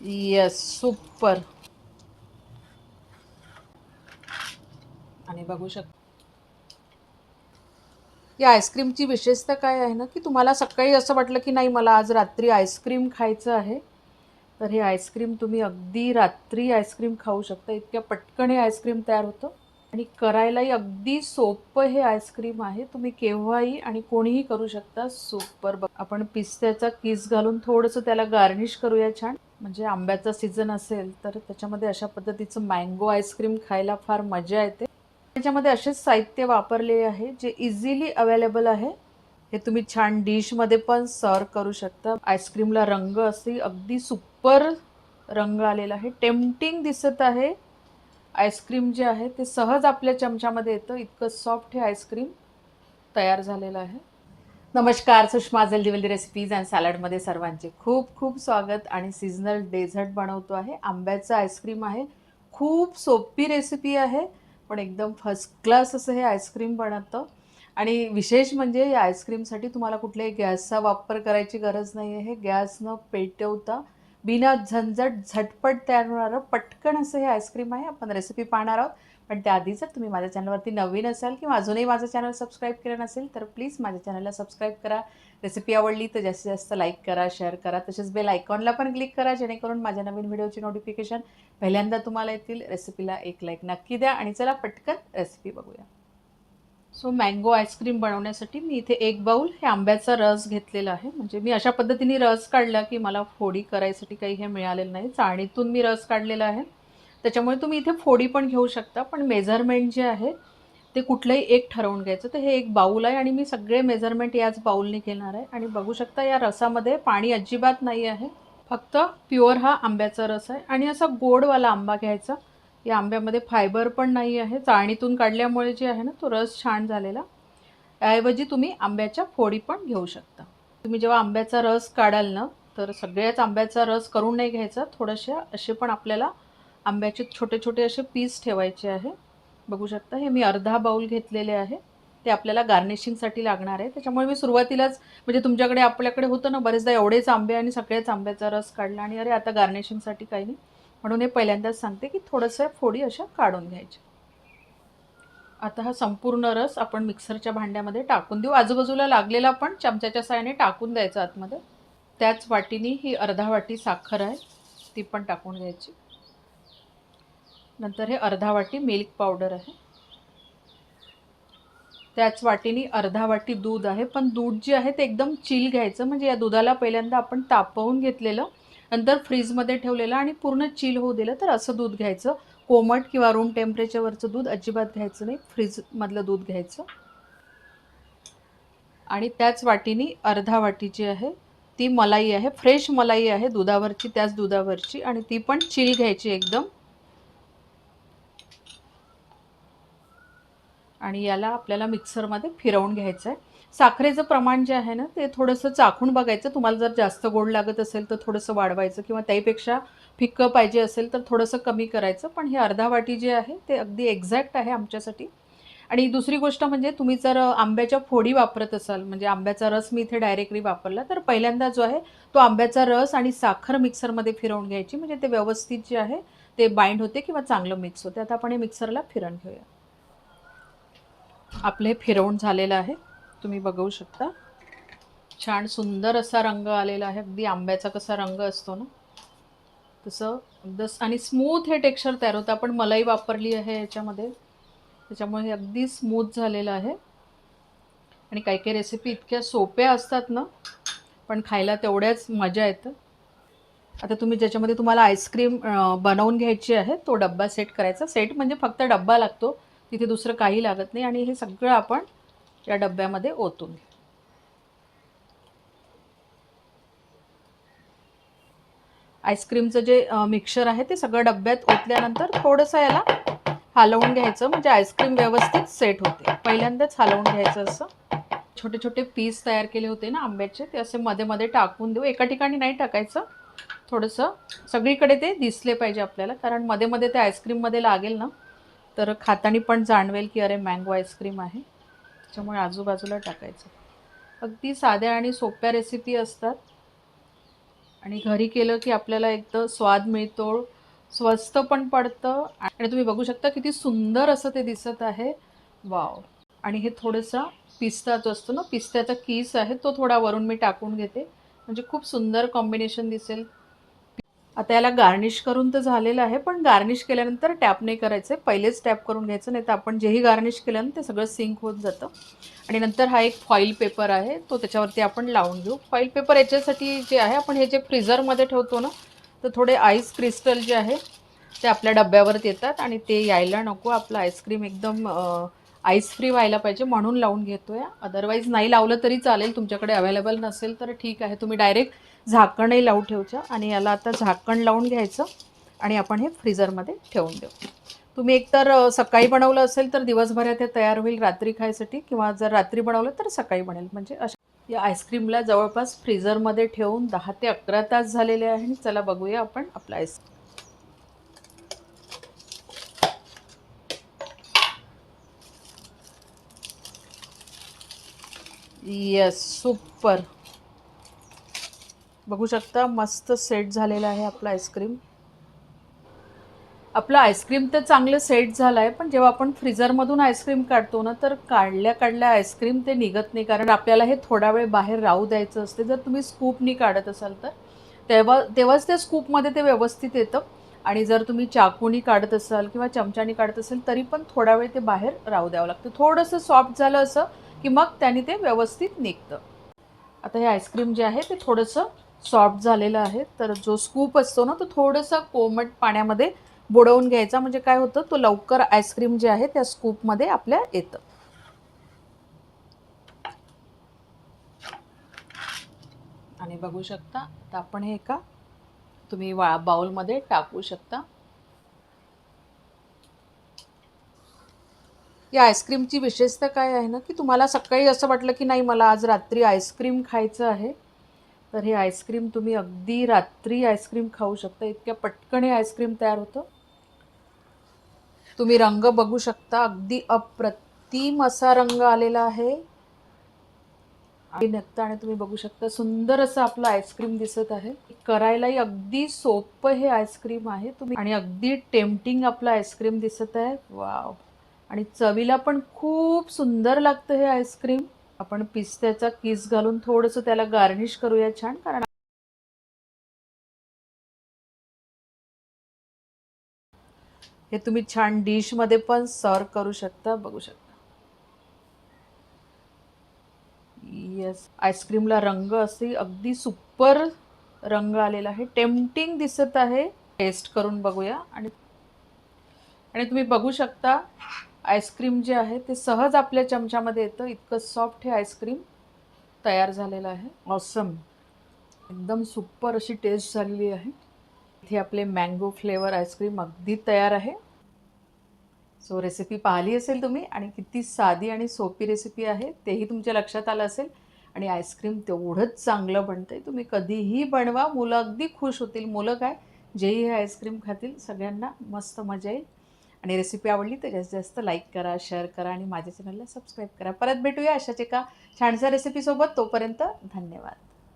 E yes super आणि बघू शकता. या आईस्क्रीमची विशेषता काय आहे ना की तुम्हाला सकाळी असं वाटलं की नाही मला आज रात्री आईस्क्रीम खायचं आहे. तर हे आईस्क्रीम तुम्ही अगदी रात्री आईस्क्रीम खाऊ शकता. इतक्या पटकन हे आईस्क्रीम तयार होतं. आणि करायलाही अगदी सोपं हे आईस्क्रीम आहे. तुम्ही केव्हाही आणि कोणीही करू शकता. सुपर. बघ आपण पिस्त्याचा किस घालून थोडंसं त्याला गार्निश करूया छान. म्हणजे आंब्याचा सीझन असेल तर त्याच्यामध्ये अशा पद्धतीचं मँगो आईस्क्रीम खायला फार मजा येते. त्याच्यामध्ये असेच साहित्य वापरले आहे जे इझिली अवेलेबल आहे. हे तुम्ही छान डिशमध्ये पण सर्व करू शकता. आईस्क्रीमला रंग असे अगदी सुपर रंग आलेला आहे. टेम्पटिंग दिसत आहे. आईस्क्रीम जे आहे ते सहज आपल्या चमच्यामध्ये येतं. इतकं सॉफ्ट हे आईस्क्रीम तयार झालेलं आहे. नमस्कार सुषमा जल्दीवल्दी रेसिपीज अँड सॅलडमध्ये सर्वांचे खूप खूप स्वागत. आणि सीझनल डेझर्ट बनवतो आहे. आंब्याचं आईस्क्रीम आहे. खूप सोपी रेसिपी आहे. पण एकदम फर्स्ट क्लास असं हे आईस्क्रीम बनतं. आणि विशेष म्हणजे या आईस्क्रीमसाठी तुम्हाला कुठल्याही गॅसचा वापर करायची गरज नाही आहे गॅस न पेटवता बिना झंझट झटपट तयार होणारं पटकन असं हे आईस्क्रीम आहे. आपण रेसिपी पाहणार आहोत. पण त्याआधी जर तुम्ही माझ्या चॅनलवरती नवीन असाल किंवा अजूनही माझं चॅनल सबस्क्राईब केलं नसेल तर प्लीज माझ्या चॅनलला सबस्क्राईब करा. रेसिपी आवडली तर जास्तीत जास्त लाईक करा शेअर करा. तसेच बेल आयकॉनला पण क्लिक करा जेणेकरून माझ्या नवीन व्हिडिओची नोटिफिकेशन पहिल्यांदा तुम्हाला येतील. रेसिपीला एक लाईक नक्की द्या आणि चला पटकन रेसिपी बघूया. सो मँगो आईस्क्रीम बनवण्यासाठी मी इथे एक बाऊल हे आंब्याचा रस घेतलेला आहे. म्हणजे मी अशा पद्धतीने रस काढला की मला फोडी करायसाठी काही हे मिळालेलं नाही. चाळणीतून मी रस काढलेला आहे. त्याच्यामुळे तुम्ही इथे फोडी पण घेऊ शकता. पण मेजरमेंट जे आहे ते कुठलंही एक ठरवून घ्यायचं. तर हे एक बाऊल आहे आणि मी सगळे मेजरमेंट याच बाऊलने घेणार आहे. आणि बघू शकता या रसामध्ये पाणी अजिबात नाही आहे. फक्त प्युअर हा आंब्याचा रस आहे. आणि असा गोडवाला आंबा घ्यायचा. या आंब्यामध्ये फायबर पण नाही आहे. चाळणीतून काढल्यामुळे जे आहे ना तो रस छान झालेला. त्याऐवजी तुम्ही आंब्याच्या फोडी पण घेऊ शकता. तुम्ही जेव्हा आंब्याचा रस काढाल ना तर सगळ्याच आंब्याचा रस करून नाही घ्यायचा. थोडेसे असे पण आपल्याला आंब्याचे छोटे छोटे असे पीस ठेवायचे आहे. बघू शकता हे मी अर्धा बाऊल घेतलेले आहे. ते आपल्याला गार्निशिंगसाठी लागणार आहे. त्याच्यामुळे मी सुरुवातीलाच म्हणजे तुमच्याकडे आपल्याकडे होतं ना बरेचदा एवढेच आंबे आणि सगळ्याच आंब्याचा रस काढला आणि अरे आता गार्निशिंगसाठी काही नाही. म्हणून हे पहिल्यांदाच सांगते की थोडंसं फोडी अशा काढून घ्यायच्या. आता हा संपूर्ण रस आपण मिक्सरच्या भांड्यामध्ये टाकून देऊ. आजूबाजूला लागलेला पण चमच्याच्या साहाय्याने टाकून द्यायचा आतमध्ये. त्याच वाटीनी ही अर्धा वाटी साखर आहे ती पण टाकून घ्यायची. नंतर हे अर्धा वाटी मिल्क पावडर आहे. त्याच वाटीने अर्धा वाटी दूध आहे पण दूध जे आहे ते एकदम चिल घ्यायचं. म्हणजे या दुधाला पहिल्यांदा आपण तापवून घेतलेलं नंतर फ्रीजमध्ये ठेवलेलं आणि पूर्ण चिल होऊ दिलं तर असं दूध घ्यायचं. कोमट किंवा रूम टेम्परेचरवरचं दूध अजिबात घ्यायचं नाही. फ्रीजमधलं दूध घ्यायचं. आणि त्याच वाटीनी अर्धा वाटी जी आहे ती मलाई आहे फ्रेश मलाई आहे दुधावरची त्याच दुधावरची आणि ती पण चिल घ्यायची एकदम. आणि याला आपल्याला मिक्सरमध्ये फिरवून घ्यायचं आहे साखरेचं प्रमाण जे आहे ना ते थोडंसं चाखून बघायचं. तुम्हाला जर जास्त गोड लागत असेल तर थोडंसं वाढवायचं. किंवा त्याहीपेक्षा फिक्कं पाहिजे असेल तर थोडंसं कमी करायचं. पण हे अर्धा वाटी जे आहे ते अगदी एक्झॅक्ट आहे आमच्यासाठी. आणि दुसरी गोष्ट म्हणजे तुम्ही जर आंब्याच्या फोडी वापरत असाल म्हणजे आंब्याचा रस मी इथे डायरेक्टली वापरला तर पहिल्यांदा जो आहे तो आंब्याचा रस आणि साखर मिक्सरमध्ये फिरवून घ्यायची. म्हणजे ते व्यवस्थित जे आहे ते बाइंड होते किंवा चांगलं मिक्स होते. आता आपण हे मिक्सरला फिरवून घेऊया. आपलं हे फिरवून झालेलं आहे. तुम्ही बघू शकता. छान सुंदर असा रंग आलेला आहे. अगदी आंब्याचा कसा रंग असतो ना? तसं दस आणि स्मूथ हे टेक्स्चर तयार होतं. आपण मलाई वापरली आहे याच्यामध्ये. त्याच्यामुळे हे अगदी स्मूथ झालेलं आहे. आणि काही काही रेसिपी इतक्या सोप्या असतात ना पण खायला तेवढ्याच मजा येतं. आता तुम्ही ज्याच्यामध्ये तुम्हाला आईस्क्रीम बनवून घ्यायची आहे तो डब्बा सेट करायचा. सेट म्हणजे फक्त डब्बा लागतो. तिथे दुसरं काही लागत नाही. आणि हे सगळं आपण या डब्यामध्ये ओतून आईस्क्रीमचं जे मिक्सर आहे ते सगळं डब्यात ओतल्यानंतर थोडंसं याला हलवून घ्यायचं म्हणजे आईस्क्रीम व्यवस्थित सेट होते. पहिल्यांदाच हलवून घ्यायचं असं. छोटे छोटे पीस तयार केले होते ना आंब्याचे ते असे मध्ये मध्ये टाकून देऊ. एका ठिकाणी नाही टाकायचं. थोडंसं सगळीकडे ते दिसले पाहिजे आपल्याला कारण मध्ये मध्ये ते आईस्क्रीममध्ये लागेल ना. तर खातानी पण जाणवेल की अरे मँगो आईस्क्रीम आहे. त्याच्यामुळे आजूबाजूला टाकायचं. अगदी साध्या आणि सोप्या रेसिपी असतात. आणि घरी केलं की आपल्याला एकदम स्वाद मिळतो स्वस्त पण पडतं आणि तुम्ही बघू शकता किती सुंदर असं ते दिसत आहे. वाव. आणि हे थोडंसं जो असतो ना पिस्त्याचा कीस आहे तो थोडा वरून मी टाकून घेते. म्हणजे खूप सुंदर कॉम्बिनेशन दिसेल. आता याला गार्निश करून तर झालेलं आहे पण गार्निश केल्यानंतर टॅप नाही करायचं आहे पहिलेच टॅप करून घ्यायचं नाही तर आपण जेही गार्निश केलं ना ते सगळं सिंक होत जातं. आणि नंतर हा एक फॉईल पेपर आहे तो त्याच्यावरती आपण लावून घेऊ. फॉईल पेपर याच्यासाठी जे आहे आपण हे जे फ्रीझरमध्ये ठेवतो ना तर थोडे आईस क्रिस्टल जे आहे ते आपल्या डब्यावरती येतात आणि ते यायला नको. आपलं आईस्क्रीम एकदम आईस फ्री व्हायला पाहिजे म्हणून लावून घेतोय. अदरवाईज नाही लावलं तरी चालेल तुमच्याकडे अवेलेबल नसेल तर ठीक आहे. तुम्ही डायरेक्ट झाकणही लावून ठेवच्या आणि याला आता झाकण लावून घ्यायचं आणि आपण हे फ्रीजरमध्ये ठेवून देऊ. तुम्ही एकतर सकाळी बनवलं असेल तर दिवसभरात हे तयार होईल रात्री खायसाठी किंवा जर रात्री बनवलं तर सकाळी बनेल. म्हणजे अशा या आईस्क्रीमला जवळपास फ्रीजरमध्ये ठेवून दहा ते अकरा तास झालेले आहे. चला बघूया आपण आपलं आईस्क्रीम येस सुपर बघू शकता मस्त सेट झालेला आहे आपला आईस्क्रीम आपलं आईस्क्रीम तर चांगलं सेट झालं आहे पण जेव्हा आपण फ्रीजरमधून आईस्क्रीम काढतो ना तर काढल्या काढल्या आईस्क्रीम ते निघत नाही. कारण आपल्याला हे थोडा वेळ बाहेर राहू द्यायचं असते. जर तुम्ही स्कूपनी काढत असाल तर तेव्हा तेव्हाच त्या स्कूपमध्ये ते व्यवस्थित येतं. आणि जर तुम्ही चाकूनी काढत असाल किंवा चमच्यानी काढत असाल तरी पण थोडा वेळ ते बाहेर राहू द्यावं लागतं. थोडंसं सॉफ्ट झालं असं की मग त्याने ते व्यवस्थित निघतं. आता हे आईस्क्रीम जे आहे ते थोडंसं सॉफ्ट झालेलं आहे. तर जो स्कूप असतो ना तो थोडंसं कोमट पाण्यामध्ये बुडवून घ्यायचा. म्हणजे काय होतं तो लवकर आईस्क्रीम जे आहे त्या स्कूपमध्ये आपल्या येतं. आणि बघू शकता आता आपण हे एका तुम्ही वा बाउलमध्ये टाकू शकता. या आईस्क्रीमची विशेषता काय आहे ना की तुम्हाला सकाळी असं वाटलं की नाही मला आज रात्री आईस्क्रीम खायचं आहे तर हे आईस्क्रीम तुम्ही अगदी रात्री आईस्क्रीम खाऊ शकता. इतक्या पटकन हे आईस्क्रीम तयार होतं. तुम्ही रंग बघू शकता अगदी अप्रतिम असा रंग आलेला आहे. आणि नक्ता आणि तुम्ही बघू शकता सुंदर असं आपलं आईस्क्रीम दिसत आहे. करायलाही अगदी सोपं हे आईस्क्रीम आहे. तुम्ही आणि अगदी टेम्पटिंग आपलं आईस्क्रीम दिसत आहे. वाव. आणि चवीला पण खूप सुंदर लागतं हे आईस्क्रीम. आपण पिस्त्याचा किस घालून थोडंसं त्याला गार्निश करूया छान कारण हे तुम्ही छान डिशमध्ये पण सर्व करू शकता बघू शकता. येस आईस्क्रीमला रंग असे अगदी सुपर रंग आलेला आहे. टेम्पटिंग दिसत आहे. टेस्ट करून बघूया. आणि आणि तुम्ही बघू शकता आईस्क्रीम जे आहे ते सहज आपल्या चमच्यामध्ये येतं. इतकं सॉफ्ट हे आईस्क्रीम तयार झालेलं आहे. ऑसम एकदम सुपर अशी टेस्ट झालेली आहे. इथे आपले मँगो फ्लेवर आईस्क्रीम अगदी तयार आहे. सो रेसिपी पाहिली असेल तुम्ही आणि किती साधी आणि सोपी रेसिपी आहे तेही तुमच्या लक्षात आलं असेल. आणि आईस्क्रीम तेवढंच चांगलं बनतं आहे तुम्ही कधीही बनवा. मुलं अगदी खुश होतील. मुलं काय? जेही हे आईस्क्रीम खातील सगळ्यांना मस्त मजा येईल. आणि रेसिपी आवडली तर जास्तीत जास्त लाईक करा शेअर करा आणि माझ्या चॅनलला सबस्क्राईब करा. परत भेटूया अशाच एका छानशा रेसिपीसोबत तोपर्यंत धन्यवाद.